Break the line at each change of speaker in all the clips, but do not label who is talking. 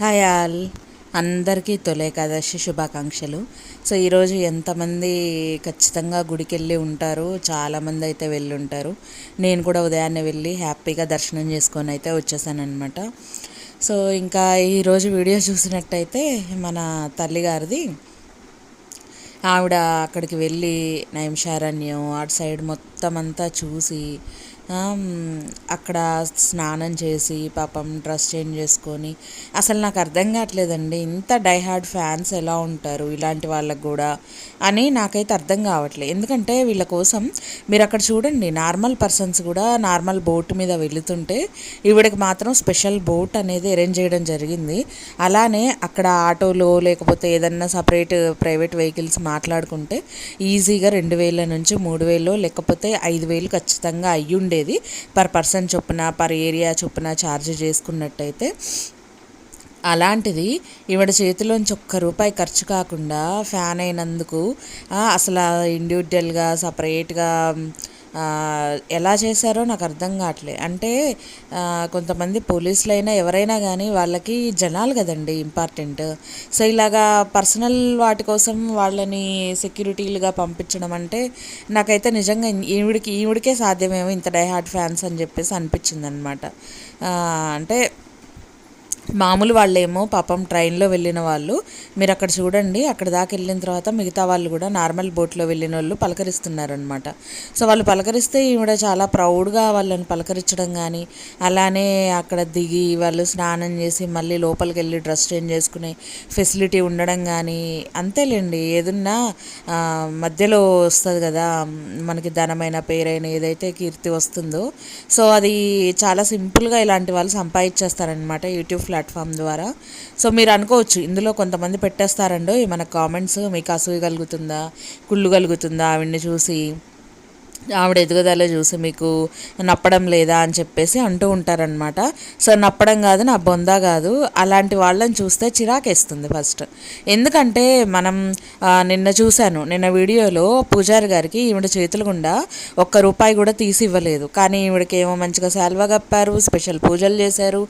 Hi all. అందరికీ తొలే ఏకాదశి శుభాకాంక్షలు. So ఈరోజు ఎంతమంది ఖచ్చితంగా గుడికి వెళ్ళి ఉంటారు చాలామంది అయితే వెళ్ళి ఉంటారు నేను కూడా ఉదయాన్నే వెళ్ళి హ్యాపీగా దర్శనం చేసుకొని అయితే వచ్చేసానమాట సో ఇంకా ఈరోజు వీడియో చూసినట్టయితే మన తల్లిగారిది ఆవిడ అక్కడికి వెళ్ళి నైంశారణ్యం అటు సైడ్ మొత్తం అంతా చూసి అక్కడ స్నానం చేసి పాపం డ్రెస్ చేంజ్ చేసుకొని. అసలు నాకు అర్థం కావట్లేదండి ఇంత డైహార్డ్ ఫ్యాన్స్ ఎలా ఉంటారు ఇలాంటి వాళ్ళకు కూడా అని నాకైతే అర్థం కావట్లేదు ఎందుకంటే వీళ్ళ కోసం మీరు అక్కడ చూడండి నార్మల్ పర్సన్స్ కూడా నార్మల్ బోట్ మీద వెళుతుంటే ఈవిడకి మాత్రం స్పెషల్ బోట్ అనేది అరేంజ్ చేయడం జరిగింది. అలానే అక్కడ ఆటోలో లేకపోతే ఏదన్నా సపరేట్ ప్రైవేట్ వెహికల్స్ మాట్లాడుకుంటే ఈజీగా రెండు వేల నుంచి మూడు వేలు లేకపోతే ఐదు వేలు ఖచ్చితంగా అయ్యుండే ఉండేది. పర్ పర్సన్ చొప్పున పర్ ఏరియా చొప్పున ఛార్జ్ చేసుకున్నట్టయితే అలాంటిది ఈవిడ చేతిలోంచి ఒక్క రూపాయి ఖర్చు కాకుండా ఫ్యాన్ అయినందుకు అసలు ఇండివిజువల్గా సపరేట్గా ఎలా చేశారో నాకు అర్థం కావట్లేదు అంటే కొంతమంది పోలీసులు అయినా ఎవరైనా కానీ వాళ్ళకి జనాలు కదండి ఇంపార్టెంట్. సో ఇలాగా పర్సనల్ వాటి కోసం వాళ్ళని సెక్యూరిటీలుగా పంపించడం అంటే నాకైతే నిజంగా ఈవిడికి ఈవిడికే సాధ్యమేమో ఇంత డైహార్ట్ ఫ్యాన్స్ అని చెప్పేసి అనిపించింది అనమాట అంటే మామూలు వాళ్ళేమో పాపం ట్రైన్లో వెళ్ళిన వాళ్ళు. మీరు అక్కడ చూడండి అక్కడ దాకా వెళ్ళిన తర్వాత మిగతా వాళ్ళు కూడా నార్మల్ బోట్లో వెళ్ళిన వాళ్ళు పలకరిస్తున్నారనమాట సో వాళ్ళు పలకరిస్తే ఈవిడ చాలా ప్రౌడ్గా వాళ్ళని పలకరించడం కానీ అలానే అక్కడ దిగి వాళ్ళు స్నానం చేసి మళ్ళీ లోపలికి వెళ్ళి డ్రెస్ చేంజ్ చేసుకునే ఫెసిలిటీ ఉండడం కానీ అంతేలేండి. ఏదన్నా మధ్యలో వస్తుంది కదా మనకి ధనమైన పేరైన ఏదైతే కీర్తి వస్తుందో. సో అది చాలా సింపుల్గా ఇలాంటి వాళ్ళు సంపాదించేస్తారనమాట యూట్యూబ్ ప్లాట్ఫామ్ ద్వారా. సో మీరు అనుకోవచ్చు ఇందులో కొంతమంది పెట్టేస్తారండో మన కామెంట్స్ మీకు అసూయ కలుగుతుందా కుళ్ళు కలుగుతుందా ఆవిడ్ని చూసి? ఆవిడ ఎదుగుదల చూసి మీకు నప్పడం లేదా అని చెప్పేసి అంటూ ఉంటారనమాట సో నప్పడం కాదు నా బొంద కాదు అలాంటి వాళ్ళని చూస్తే చిరాకేస్తుంది ఫస్ట్. ఎందుకంటే మనం నిన్న చూశాను నిన్న వీడియోలో పూజారి గారికి ఈవిడ చేతుల గుండా ఒక్క రూపాయి కూడా తీసి ఇవ్వలేదు. కానీ ఈవిడకి ఏమో మంచిగా శాల్వా కప్పారు స్పెషల్ పూజలు చేశారు.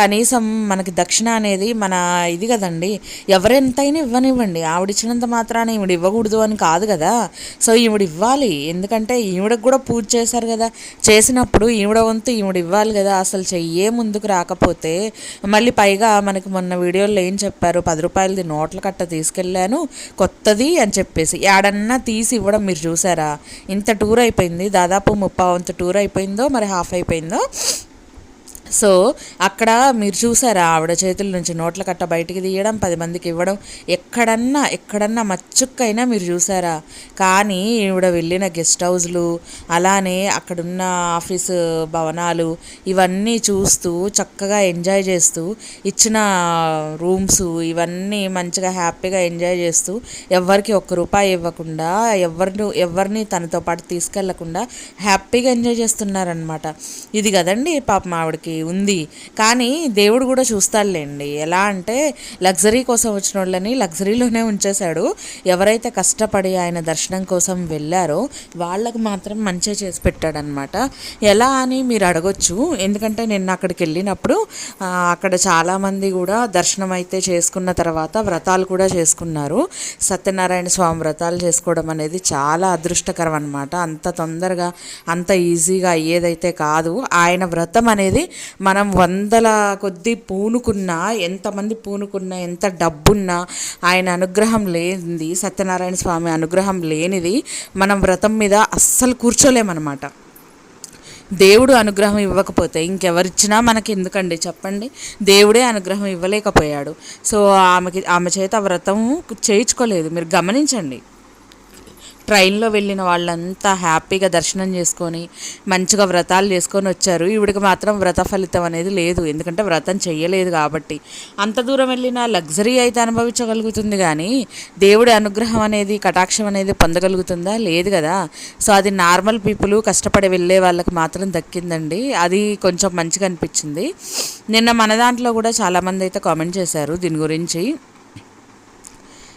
కనీసం మనకి దక్షిణ అనేది మన ఇది కదండి ఎవరెంతైనా ఇవ్వనివ్వండి. ఆవిడ ఇచ్చినంత మాత్రాన ఈవిడ ఇవ్వకూడదు అని కాదు కదా. సో ఈవిడ ఇవ్వాలి. ఎందుకంటే ఈవిడకు కూడా పూజ చేశారు కదా. చేసినప్పుడు ఈవిడ వంతు ఈవిడ ఇవ్వాలి కదా. అసలు చెయ్యే ముందుకు రాకపోతే మళ్ళీ పైగా మనకి మొన్న వీడియోలో ఏం చెప్పారు? పది రూపాయలది నోట్ల కట్ట తీసుకెళ్ళాను కొత్తది అని చెప్పేసి. ఏడన్నా తీసి ఇవ్వడం మీరు చూసారా? ఇంత టూర్ అయిపోయింది. దాదాపు ముప్పై వంతు టూర్ అయిపోయిందో మరి హాఫ్ అయిపోయిందో? సో అక్కడ మీరు చూసారా ఆవిడ చేతుల నుంచి నోట్ల కట్ట బయటికి తీయడం పది మందికి ఇవ్వడం ఎక్కడన్నా ఎక్కడన్నా మచ్చుక్కైనా మీరు చూసారా? కానీ ఈవిడ వెళ్ళిన గెస్ట్ హౌస్లు అలానే అక్కడున్న ఆఫీసు భవనాలు ఇవన్నీ చూస్తూ చక్కగా ఎంజాయ్ చేస్తూ ఇచ్చిన రూమ్స్ ఇవన్నీ మంచిగా హ్యాపీగా ఎంజాయ్ చేస్తూ ఎవరికి ఒక్క రూపాయి ఇవ్వకుండా ఎవరిని ఎవరిని తనతో పాటు తీసుకెళ్ళకుండా హ్యాపీగా ఎంజాయ్ చేస్తున్నారనమాట ఇది కదండి పాపం ఆవిడకి ఉంది. కానీ దేవుడు కూడా చూస్తాడులేండి. ఎలా అంటే లగ్జరీ కోసం వచ్చిన వాళ్ళని లగ్జరీలోనే ఉంచేశాడు. ఎవరైతే కష్టపడి ఆయన దర్శనం కోసం వెళ్ళారో వాళ్ళకు మాత్రం మంచిగా చేసి పెట్టాడనమాట. ఎలా అని మీరు అడగొచ్చు. ఎందుకంటే నిన్న అక్కడికి వెళ్ళినప్పుడు అక్కడ చాలామంది కూడా దర్శనం అయితే చేసుకున్న తర్వాత వ్రతాలు కూడా చేసుకున్నారు. సత్యనారాయణ స్వామి వ్రతాలు చేసుకోవడం అనేది చాలా అదృష్టకరం అనమాట అంత తొందరగా అంత ఈజీగా అయ్యేదైతే కాదు. ఆయన వ్రతం అనేది మనం వందల కొద్దీ పూనుకున్నా ఎంతమంది పూనుకున్నా ఎంత డబ్బున్నా ఆయన అనుగ్రహం లేనిది సత్యనారాయణ స్వామి అనుగ్రహం లేనిది మనం వ్రతం మీద అస్సలు కూర్చోలేమన్నమాట. దేవుడు అనుగ్రహం ఇవ్వకపోతే ఇంకెవరిచ్చినా మనకి ఎందుకండి చెప్పండి? దేవుడే అనుగ్రహం ఇవ్వలేకపోయాడు. సో ఆమెకి ఆమె చేత వ్రతం చేయించుకోలేదు. మీరు గమనించండి. ట్రైన్లో వెళ్ళిన వాళ్ళంతా హ్యాపీగా దర్శనం చేసుకొని మంచిగా వ్రతాలు చేసుకొని వచ్చారు. ఈవిడికి మాత్రం వ్రత ఫలితం అనేది లేదు. ఎందుకంటే వ్రతం చెయ్యలేదు కాబట్టి. అంత దూరం వెళ్ళిన లగ్జరీ అయితే అనుభవించగలుగుతుంది కానీ దేవుడి అనుగ్రహం అనేది కటాక్షం అనేది పొందగలుగుతుందా? లేదు కదా. సో అది నార్మల్ పీపుల్ కష్టపడి వెళ్ళే వాళ్ళకి మాత్రం దక్కిందండి. అది కొంచెం మంచిగా అనిపించింది. నిన్న మన దాంట్లో కూడా చాలామంది అయితే కామెంట్ చేశారు దీని గురించి.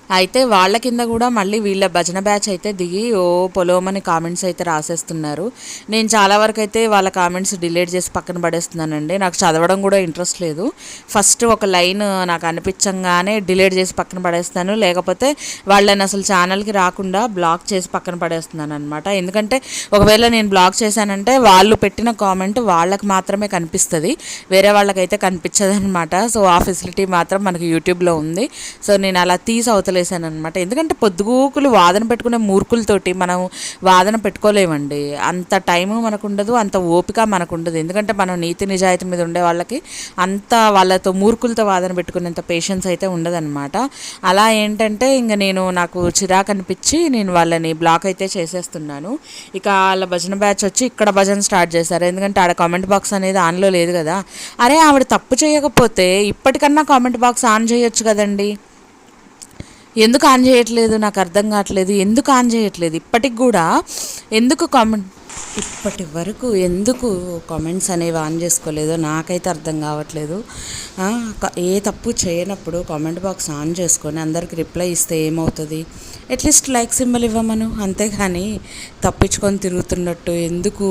అయితే వాళ్ళ కింద కూడా మళ్ళీ వీళ్ళ భజన బ్యాచ్ అయితే దిగి ఓ పొలోమని కామెంట్స్ అయితే రాసేస్తున్నారు. నేను చాలా వరకు అయితే వాళ్ళ కామెంట్స్ డిలీట్ చేసి పక్కన పడేస్తున్నానండి. నాకు చదవడం కూడా ఇంట్రెస్ట్ లేదు. ఫస్ట్ ఒక లైన్ నాకు అనిపించంగానే డిలీట్ చేసి పక్కన పడేస్తాను. లేకపోతే వాళ్ళని అసలు ఛానల్కి రాకుండా బ్లాక్ చేసి పక్కన పడేస్తున్నాను అనమాట ఎందుకంటే ఒకవేళ నేను బ్లాక్ చేశానంటే వాళ్ళు పెట్టిన కామెంట్ వాళ్ళకి మాత్రమే కనిపిస్తుంది. వేరే వాళ్ళకైతే కనిపించదు అనమాట సో ఆ ఫెసిలిటీ మాత్రం మనకి యూట్యూబ్లో ఉంది. సో నేను అలా తీసి అవతలేసాను అనమాట ఎందుకంటే పొద్దుగూకులు వాదన పెట్టుకునే మూర్ఖులతోటి మనం వాదన పెట్టుకోలేమండి. అంత టైము మనకు ఉండదు అంత ఓపిక మనకు ఉండదు ఎందుకంటే మనం నీతి నిజాయితీ మీద ఉండే వాళ్ళకి అంత వాళ్ళతో మూర్ఖులతో వాదన పెట్టుకునేంత పేషెన్స్ అయితే ఉండదన్నమాట. అలా ఏంటంటే ఇంకా నేను నాకు చిరాకు అనిపించి నేను వాళ్ళని బ్లాక్ అయితే చేసేస్తున్నాను. ఇక వాళ్ళ భజన బ్యాచ్ వచ్చి ఇక్కడ భజన స్టార్ట్ చేశారు. ఎందుకంటే ఆడ కామెంట్ బాక్స్ అనేది ఆన్లో లేదు కదా. అరే ఆవిడ తప్పు చేయకపోతే ఇప్పటికన్నా కామెంట్ బాక్స్ ఆన్ చేయొచ్చు కదండి. ఎందుకు ఆన్ చేయట్లేదు? నాకు అర్థం కావట్లేదు. ఎందుకు ఆన్ చేయట్లేదు? ఇప్పటికి కూడా ఎందుకు కామెంట్ ఇప్పటి వరకు ఎందుకు కామెంట్స్ అనేవి ఆన్ చేసుకోలేదో నాకైతే అర్థం కావట్లేదు. ఏ తప్పు చేయనప్పుడు కామెంట్ బాక్స్ ఆన్ చేసుకొని అందరికి రిప్లై ఇస్తే ఏమవుతుంది? అట్లీస్ట్ లైక్ సింబల్ ఇవ్వమను. అంతేగాని తప్పించుకొని తిరుగుతున్నట్టు ఎందుకు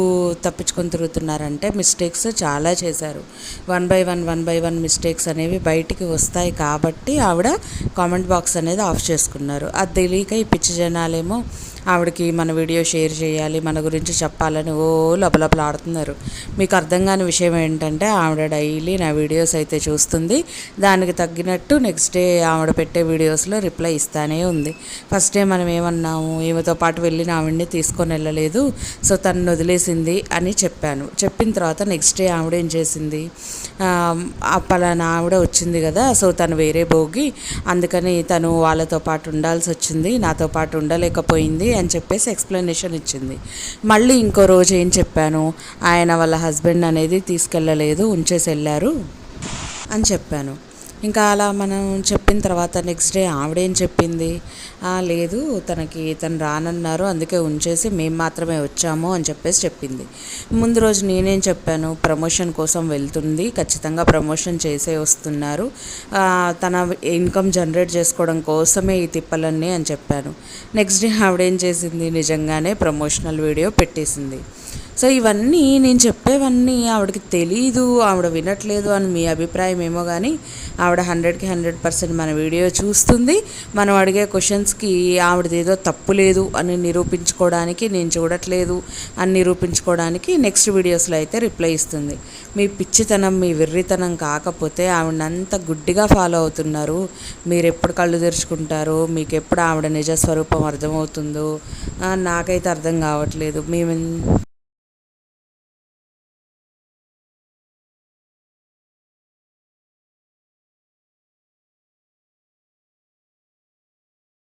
తప్పించుకొని తిరుగుతున్నారంటే మిస్టేక్స్ చాలా చేశారు. One by one one by one mistakes అనేవి బయటికి వస్తాయి కాబట్టి ఆవిడ కామెంట్ బాక్స్ అనేది ఆఫ్ చేసుకున్నారు. అది తెలియక ఈ పిచ్చి జనాలేమో ఆవిడకి మన వీడియో షేర్ చేయాలి మన గురించి చెప్పాలని ఓ లోపల ఆడుతున్నారు మీకు అర్థం కాని విషయం ఏంటంటే ఆవిడ డైలీ నా వీడియోస్ అయితే చూస్తుంది. దానికి తగ్గినట్టు నెక్స్ట్ డే ఆవిడ పెట్టే వీడియోస్లో రిప్లై ఇస్తానే ఉంది. ఫస్ట్ డే మనం ఏమన్నాము ఈమెతో పాటు వెళ్ళిన ఆవిడని తీసుకొని వెళ్ళలేదు సో తను వదిలేసింది అని చెప్పాను. చెప్పిన తర్వాత నెక్స్ట్ డే ఆవిడ ఏం చేసింది? ఆ, పలానా ఆవిడ వచ్చింది కదా సో తను వేరే భోగి అందుకని తను వాళ్ళతో పాటు ఉండాల్సి వచ్చింది నాతో పాటు ఉండలేకపోయింది అని చెప్పేసి ఎక్స్ప్లెనేషన్ ఇచ్చింది. మళ్ళీ ఇంకో రోజు ఏం చెప్పాను? ఆయన వాళ్ళ హస్బెండ్ అనేది తీసుకెళ్ళలేదు ఉంచేసి వెళ్ళారు అని చెప్పాను. ఇంకా అలా మనం చెప్పిన తర్వాత నెక్స్ట్ డే ఆవిడేం చెప్పింది? లేదు తనకి తను రానన్నారు అందుకే ఉంచేసి మేము మాత్రమే వచ్చాము అని చెప్పేసి చెప్పింది. ముందు రోజు నేనేం చెప్పాను? ప్రమోషన్ కోసం వెళ్తుంది ఖచ్చితంగా ప్రమోషన్ చేసే వస్తున్నారు. తన ఇన్కమ్ జనరేట్ చేసుకోవడం కోసమే ఈ తిప్పలన్నీ అని చెప్పాను. నెక్స్ట్ డే ఆవిడేం చేసింది? నిజంగానే ప్రమోషనల్ వీడియో పెట్టేసింది. సో ఇవన్నీ నేను చెప్పేవన్నీ ఆవిడకి తెలీదు ఆవిడ వినట్లేదు అని మీ అభిప్రాయం ఏమో కానీ ఆవిడ హండ్రెడ్కి హండ్రెడ్ పర్సెంట్ మన వీడియో చూస్తుంది. మనం అడిగే క్వశ్చన్స్కి ఆవిడది ఏదో తప్పు లేదు అని నిరూపించుకోవడానికి నేను చూడట్లేదు అని నిరూపించుకోవడానికి నెక్స్ట్ వీడియోస్లో అయితే రిప్లై ఇస్తుంది. మీ పిచ్చితనం మీ వెర్రితనం కాకపోతే ఆవిడనంత గుడ్డిగా ఫాలో అవుతున్నారు. మీరు ఎప్పుడు కళ్ళు తెరుచుకుంటారో? మీకు ఎప్పుడు ఆవిడ నిజ స్వరూపం అర్థమవుతుందో నాకైతే అర్థం కావట్లేదు. మేము